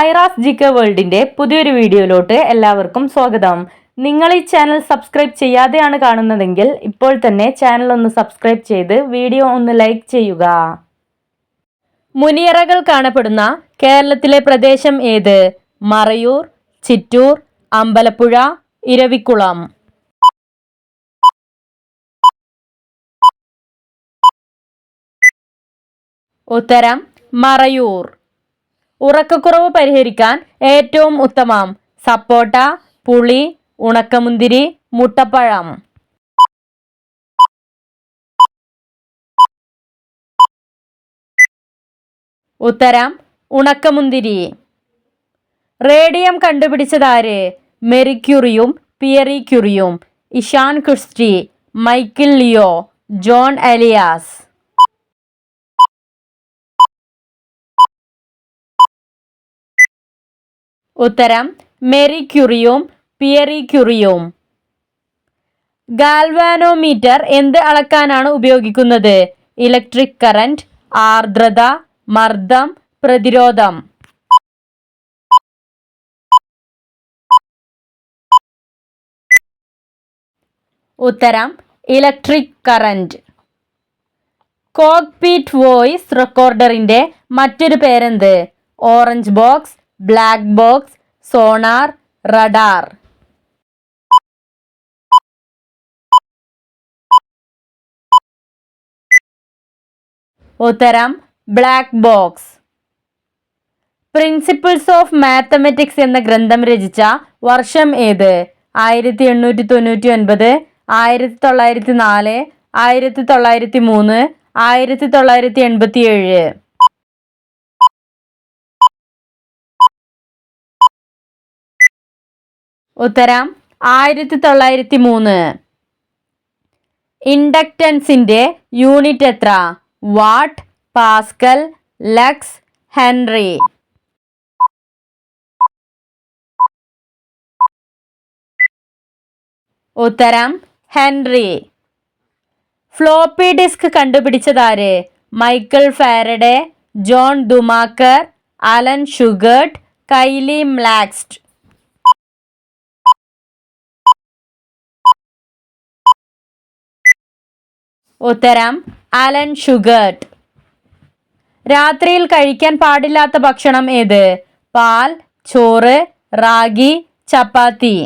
ഐറാസ് ജിക്ക വേൾഡിന്റെ പുതിയൊരു വീഡിയോയിലോട്ട് എല്ലാവർക്കും സ്വാഗതം. നിങ്ങൾ ഈ ചാനൽ സബ്സ്ക്രൈബ് ചെയ്യാതെയാണ് കാണുന്നതെങ്കിൽ ഇപ്പോൾ തന്നെ ചാനൽ ഒന്ന് സബ്സ്ക്രൈബ് ചെയ്ത് വീഡിയോ ഒന്ന് ലൈക്ക് ചെയ്യുക. മുനിയറകൾ കാണപ്പെടുന്ന കേരളത്തിലെ പ്രദേശം ഏത്? മറയൂർ ചിറ്റൂർ അമ്പലപ്പുഴ ഇരവിക്കുളം. ഉത്തരം മറയൂർ. ഉറക്കക്കുറവ് പരിഹരിക്കാൻ ഏറ്റവും ഉത്തമം. സപ്പോട്ട പുളി ഉണക്കമുന്തിരി മുട്ടപ്പഴം. ഉത്തരം ഉണക്കമുന്തിരി. റേഡിയം കണ്ടുപിടിച്ചതാര്? മെറിക്യൂറിയും Pierre ക്യൂറിയും. Ishan Christy Michael Leo John Elias. ഉത്തരം മെറി ക്യുറിയോം പിയറി ക്യുറിയോം ഗാൽവാനോമീറ്റർ എന്ത് അളക്കാനാണ് ഉപയോഗിക്കുന്നത്? ഇലക്ട്രിക് കറന്റ് ആർദ്രത മർദ്ദം പ്രതിരോധം. ഉത്തരം ഇലക്ട്രിക് കറന്റ്. കോക്പീറ്റ് വോയിസ് റെക്കോർഡറിന്റെ മറ്റൊരു പേരെന്ത്? Orange box black box sonar radar. ഉത്തരം black box. Principles of mathematics എന്ന ഗ്രന്ഥം രചിച്ച വർഷം ഏത്? ആയിരത്തി എണ്ണൂറ്റി തൊണ്ണൂറ്റി ഒൻപത് ആയിരത്തി തൊള്ളായിരത്തി നാല് ആയിരത്തി തൊള്ളായിരത്തി മൂന്ന് ആയിരത്തി തൊള്ളായിരത്തി എൺപത്തി ഏഴ് ഉത്തരം ആയിരത്തി തൊള്ളായിരത്തി മൂന്ന് ഇൻഡക്റ്റൻസിന്റെ യൂണിറ്റ് എത്ര? Watt pascal lux henry. ഉത്തരം ഹെൻറി. ഫ്ലോപ്പി ഡിസ്ക് കണ്ടുപിടിച്ചതാര്? മൈക്കിൾ ഫാരഡെ ജോൺ ദുമാക്കർ അലൻ ഷുഗർട്ട് കൈലി മ്ലാക്സ്റ്റ് ഉത്തരം അലൻ ഷുഗർട്ട്. രാത്രിയിൽ കഴിക്കാൻ പാടില്ലാത്ത ഭക്ഷണം ഏത്? പാൽ ചോറ് റാഗി ചപ്പാത്തി.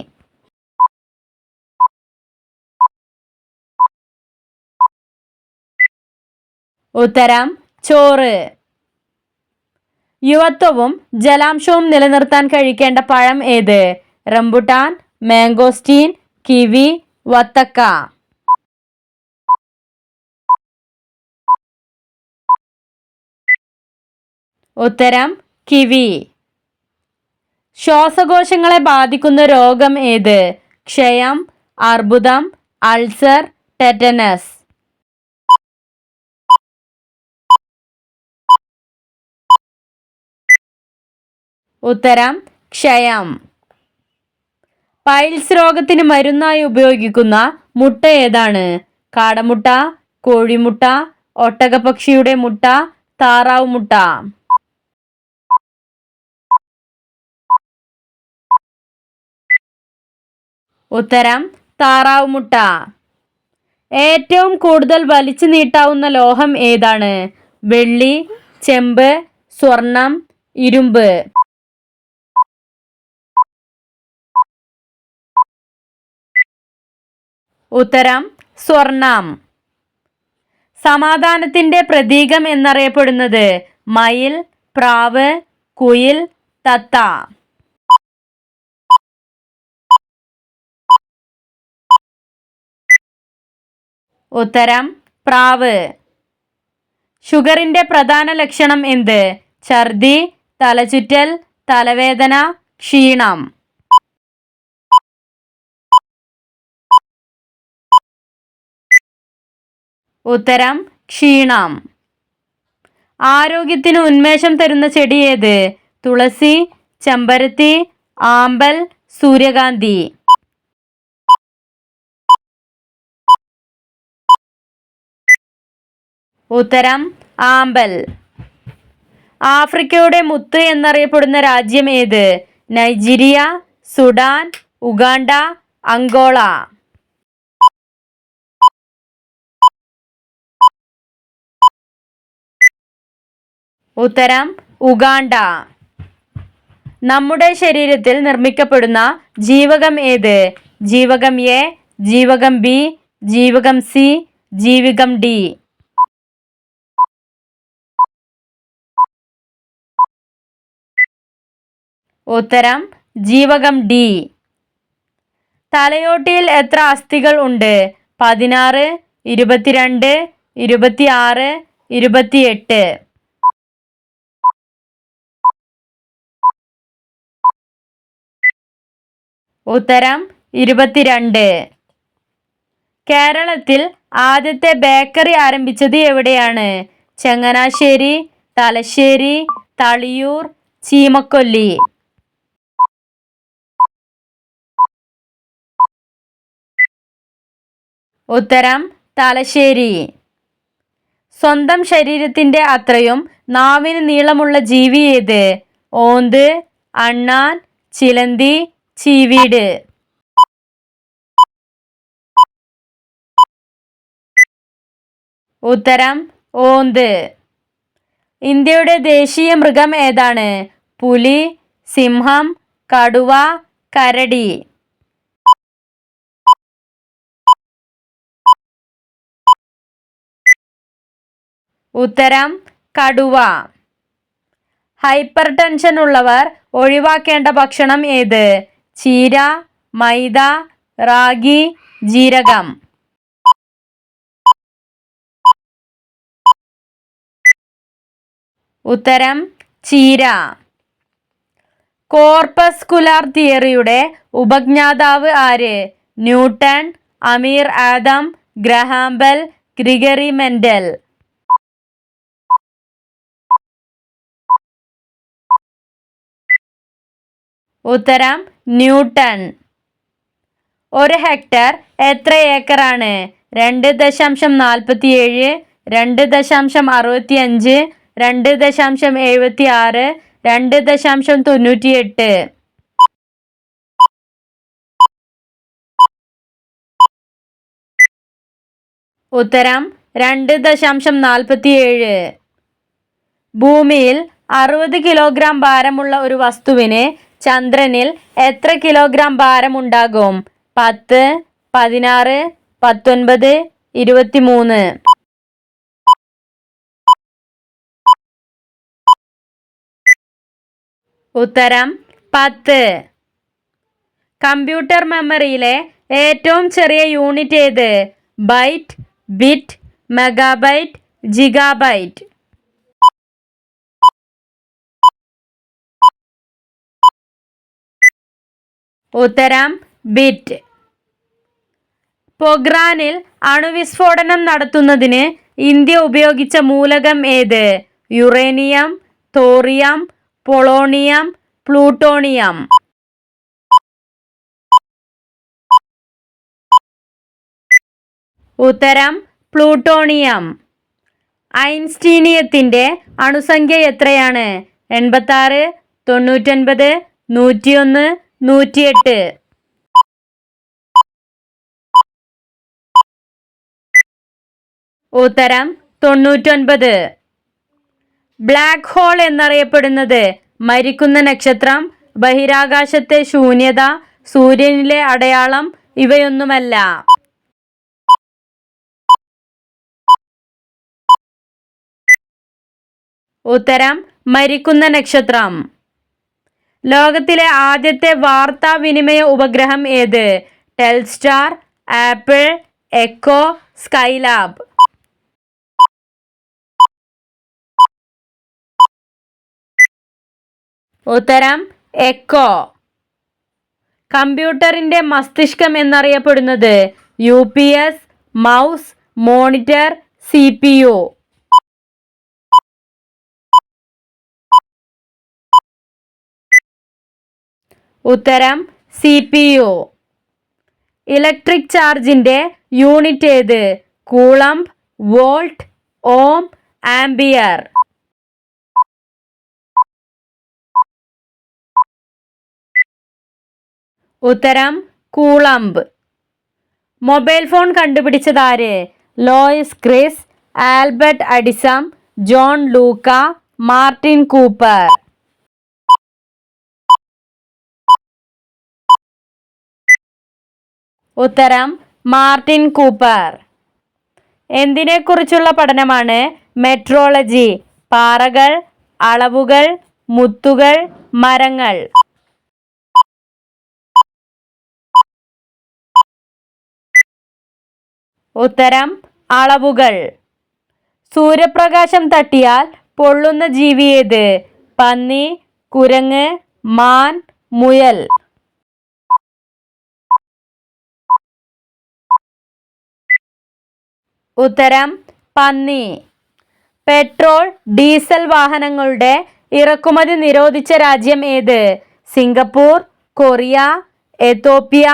ഉത്തരം ചോറ്. യുവത്വവും ജലാംശവും നിലനിർത്താൻ കഴിക്കേണ്ട പഴം ഏത്? റംബുട്ടാൻ മാംഗോസ്റ്റീൻ കിവി വത്തക്ക. ഉത്തരം കിവി. ശ്വാസകോശങ്ങളെ ബാധിക്കുന്ന രോഗം ഏത്? ക്ഷയം അർബുദം അൾസർ ടെറ്റനസ്. ഉത്തരം ക്ഷയം. പൈൽസ് രോഗത്തിന് മരുന്നായി ഉപയോഗിക്കുന്ന മുട്ട ഏതാണ്? കാടമുട്ട കോഴിമുട്ട ഒട്ടകപക്ഷിയുടെ മുട്ട താറാവ് മുട്ട. ഉത്തരം താറാവ് മുട്ട ഏറ്റവും കൂടുതൽ വലിച്ചു നീട്ടാവുന്ന ലോഹം ഏതാണ്? വെള്ളി ചെമ്പ് സ്വർണം ഇരുമ്പ്. ഉത്തരം സ്വർണം. സമാധാനത്തിന്റെ പ്രതീകം എന്നറിയപ്പെടുന്നത് മയിൽ പ്രാവ് കുയിൽ തത്ത. ഉത്തരം പ്രാവ്. ഷുഗറിന്റെ പ്രധാന ലക്ഷണം എന്ത്? ഛർദി തലചുറ്റൽ തലവേദന ക്ഷീണം. ഉത്തരം ക്ഷീണം. ആരോഗ്യത്തിന് ഉന്മേഷം തരുന്ന ചെടി ഏത്? തുളസി ചെമ്പരത്തി ആമ്പൽ സൂര്യകാന്തി. ഉത്തരം ആമ്പൽ. ആഫ്രിക്കയുടെ മുത്ത് എന്നറിയപ്പെടുന്ന രാജ്യം ഏത്? നൈജീരിയ സുഡാൻ ഉഗാണ്ട അങ്കോള ഉത്തരം ഉഗാണ്ട. നമ്മുടെ ശരീരത്തിൽ നിർമ്മിക്കപ്പെടുന്ന ജീവകം ഏത്? ജീവകം എ ജീവകം ബി ജീവകം സി ജീവകം ഡി. ഉത്തരം ജീവകം ഡി. തലയോട്ടിയിൽ എത്ര അസ്ഥികൾ ഉണ്ട്? പതിനാറ് ഇരുപത്തിരണ്ട് ഇരുപത്തിയാറ് ഇരുപത്തിയെട്ട്. ഉത്തരം ഇരുപത്തിരണ്ട്. കേരളത്തിൽ ആദ്യത്തെ ബേക്കറി ആരംഭിച്ചത് എവിടെയാണ്? ചങ്ങനാശ്ശേരി തലശ്ശേരി തളിയൂർ ചീമക്കൊല്ലി. ഉത്തരം തലശ്ശേരി. സ്വന്തം ശരീരത്തിന്റെ അത്രയും നാവിന് നീളമുള്ള ജീവി ഏത്? ഓന്ത് അണ്ണാൻ ചിലന്തി ചീവീട്. ഉത്തരം ഓന്ത്. ഇന്ത്യയുടെ ദേശീയ മൃഗം ഏതാണ്? പുലി സിംഹം കടുവ കരടി. ഉത്തരം കടുവ. ഹൈപ്പർ ടെൻഷൻ ഉള്ളവർ ഒഴിവാക്കേണ്ട ഭക്ഷണം ഏത്? ചീര മൈദ റാഗി ജീരകം. ഉത്തരം ചീര. കോർപ്പസ്കുലാർ തിയറിയുടെ ഉപജ്ഞാതാവ് ആര്? ന്യൂട്ടൺ അമീർ ആദം ഗ്രഹാംബൽ ഗ്രിഗറി മെൻഡൽ. ഉത്തരം ന്യൂട്ടൺ. ഒരു ഹെക്ടർ എത്ര ഏക്കറാണ്? രണ്ട് ദശാംശം നാൽപ്പത്തി ഏഴ് രണ്ട് ദശാംശം അറുപത്തി അഞ്ച് രണ്ട് ദശാംശം എഴുപത്തി ആറ് രണ്ട് ദശാംശം തൊണ്ണൂറ്റി എട്ട് ഉത്തരം രണ്ട് ദശാംശം നാൽപ്പത്തി ഏഴ് ഭൂമിയിൽ അറുപത് കിലോഗ്രാം ഭാരമുള്ള ഒരു വസ്തുവിന് ചന്ദ്രനിൽ എത്ര കിലോഗ്രാം ഭാരമുണ്ടാകും? പത്ത് പതിനാറ് പത്തൊൻപത് ഇരുപത്തിമൂന്ന്. ഉത്തരം പത്ത്. കമ്പ്യൂട്ടർ മെമ്മറിയിലെ ഏറ്റവും ചെറിയ യൂണിറ്റ് ഏത്? Byte bit megabyte gigabyte. ഉത്തരം ബിറ്റ് പൊഗ്രാനിൽ അണുവിസ്ഫോടനം നടത്തുന്നതിന് ഇന്ത്യ ഉപയോഗിച്ച മൂലകം ഏത്? Uranium thorium polonium plutonium. ഉത്തരം പ്ലൂട്ടോണിയം. ഐൻസ്റ്റീനിയത്തിന്റെ അണുസംഖ്യ എത്രയാണ്? എൺപത്താറ് തൊണ്ണൂറ്റൊൻപത് നൂറ്റിയൊന്ന് നൂറ്റിയെട്ട്. ഉത്തരം തൊണ്ണൂറ്റൊൻപത്. ബ്ലാക്ക് ഹോൾ എന്നറിയപ്പെടുന്നത് മരിക്കുന്ന നക്ഷത്രം ബഹിരാകാശത്തെ ശൂന്യത സൂര്യനിലെ അടയാളം ഇവയൊന്നുമല്ല. ഉത്തരം മരിക്കുന്ന നക്ഷത്രം. ലോകത്തിലെ ആദ്യത്തെ വാർത്താവിനിമയ ഉപഗ്രഹം ഏത്? Telstar Apple Echo Skylab. ഉത്തരം എക്കോ. കമ്പ്യൂട്ടറിന്റെ മസ്തിഷ്കം എന്നറിയപ്പെടുന്നത് U P S mouse monitor C P U. ഉത്തരം സി പി യു. ഇലക്ട്രിക് ചാർജിന്റെ യൂണിറ്റ് ഏത്? Coulomb volt ohm ampere. ഉത്തരം coulomb. Mobile phone കണ്ടുപിടിച്ചതാര് Louis Chris Albert Edison John Luca Martin Cooper. ഉത്തരം Martin Cooper. എന്തിനെക്കുറിച്ചുള്ള പഠനമാണ് മെട്രോളജി? പാറകൾ അളവുകൾ മുത്തുകൾ മരങ്ങൾ. ഉത്തരം അളവുകൾ. സൂര്യപ്രകാശം തട്ടിയാൽ പൊള്ളുന്ന ജീവി ഏത്? പന്നി കുരങ്ങ് മാൻ മുയൽ. ഉത്തരം പന്നി. പെട്രോൾ ഡീസൽ വാഹനങ്ങളുടെ ഇറക്കുമതി നിരോധിച്ച രാജ്യം ഏത്? Singapore Korea Ethiopia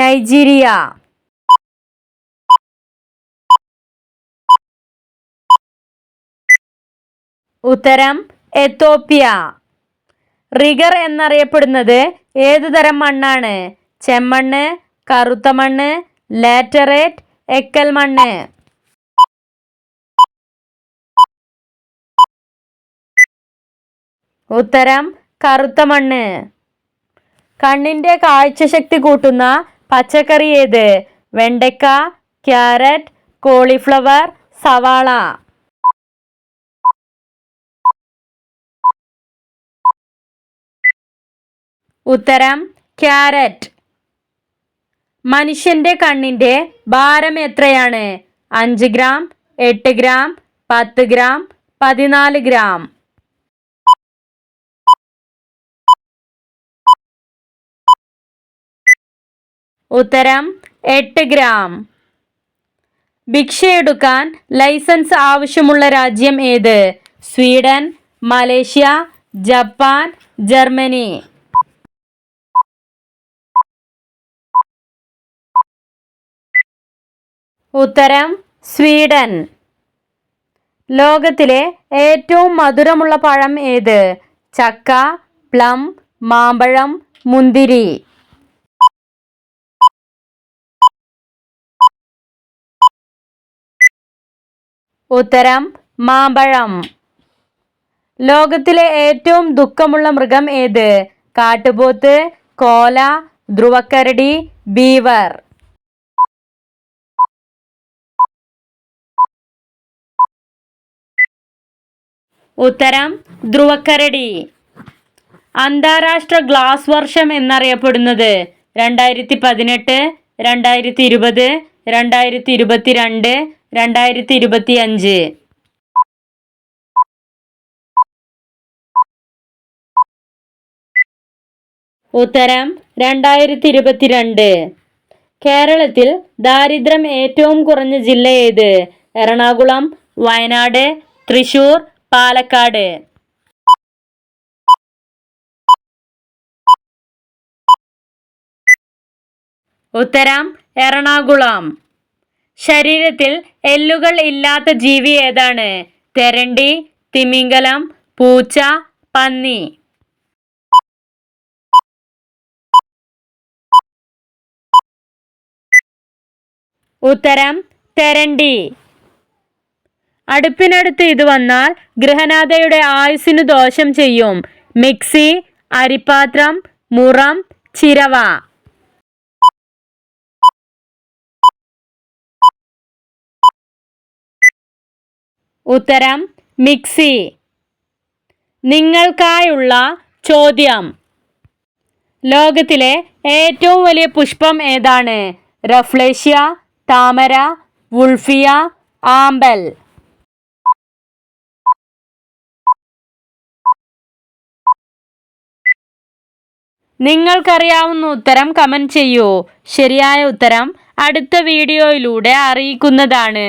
Nigeria. ഉത്തരം എത്തോപ്യ. റിഗർ എന്നറിയപ്പെടുന്നത് ഏതുതരം മണ്ണാണ്? ചെമ്മണ്ണ് കറുത്ത മണ്ണ് ലാറ്ററേറ്റ് എക്കൽ മണ്ണ്. ഉത്തരം കറുത്ത മണ്ണ്. കണ്ണിന്റെ കാഴ്ചശക്തി കൂട്ടുന്ന പച്ചക്കറി ഏത്? വെണ്ടയ്ക്ക ക്യാരറ്റ് കോളിഫ്ലവർ സവാള. ഉത്തരം ക്യാരറ്റ്. മനുഷ്യന്റെ കണ്ണിന്റെ ഭാരം എത്രയാണ്? അഞ്ച് ഗ്രാം എട്ട് ഗ്രാം പത്ത് ഗ്രാം പതിനാല് ഗ്രാം. ഉത്തരം എട്ട് ഗ്രാം. ഭിക്ഷയെടുക്കാൻ ലൈസൻസ് ആവശ്യമുള്ള രാജ്യം ഏത്? Sweden Malaysia Japan Germany. ഉത്തരം സ്വീഡൻ. ലോകത്തിലെ ഏറ്റവും മധുരമുള്ള പഴം ഏത്? ചക്ക പ്ലം മാമ്പഴം മുന്തിരി. ഉത്തരം മാമ്പഴം. ലോകത്തിലെ ഏറ്റവും ദുഃഖമുള്ള മൃഗം ഏത്? കാട്ടുപോത്ത് കോല ധ്രുവക്കരടി ബീവർ. ഉത്തരം ധ്രുവക്കരടി. അന്താരാഷ്ട്ര ഗ്ലാസ് വർഷം എന്നറിയപ്പെടുന്നത് രണ്ടായിരത്തി പതിനെട്ട് രണ്ടായിരത്തി ഇരുപത് രണ്ടായിരത്തി ഇരുപത്തിരണ്ട് രണ്ടായിരത്തി ഇരുപത്തി അഞ്ച് ഉത്തരം രണ്ടായിരത്തി ഇരുപത്തിരണ്ട് കേരളത്തിൽ ദാരിദ്ര്യം ഏറ്റവും കുറഞ്ഞ ജില്ല ഏത്? എറണാകുളം വയനാട് തൃശൂർ പാലക്കാട്. ഉത്തരം എറണാകുളം. ശരീരത്തിൽ എല്ലുകൾ ഇല്ലാത്ത ജീവി ഏതാണ്? തെരണ്ടി തിമിംഗലം പൂച്ച പന്നി. ഉത്തരം തെരണ്ടി. അടുപ്പിനടുത്ത് ഇത് വന്നാൽ ഗൃഹനാഥയുടെ ആയുസ്സിന് ദോഷം ചെയ്യും. മിക്സി അരിപ്പാത്രം മുറം ചിരവ. ഉത്തരം മിക്സി. നിങ്ങൾക്കായുള്ള ചോദ്യം. ലോകത്തിലെ ഏറ്റവും വലിയ പുഷ്പം ഏതാണ്? റഫ്ലേഷ്യ താമര വുൾഫിയ ആമ്പൽ. നിങ്ങൾക്കറിയാവുന്ന ഉത്തരം കമന്റ് ചെയ്യൂ. ശരിയായ ഉത്തരം അടുത്ത വീഡിയോയിലൂടെ അറിയിക്കുന്നതാണ്.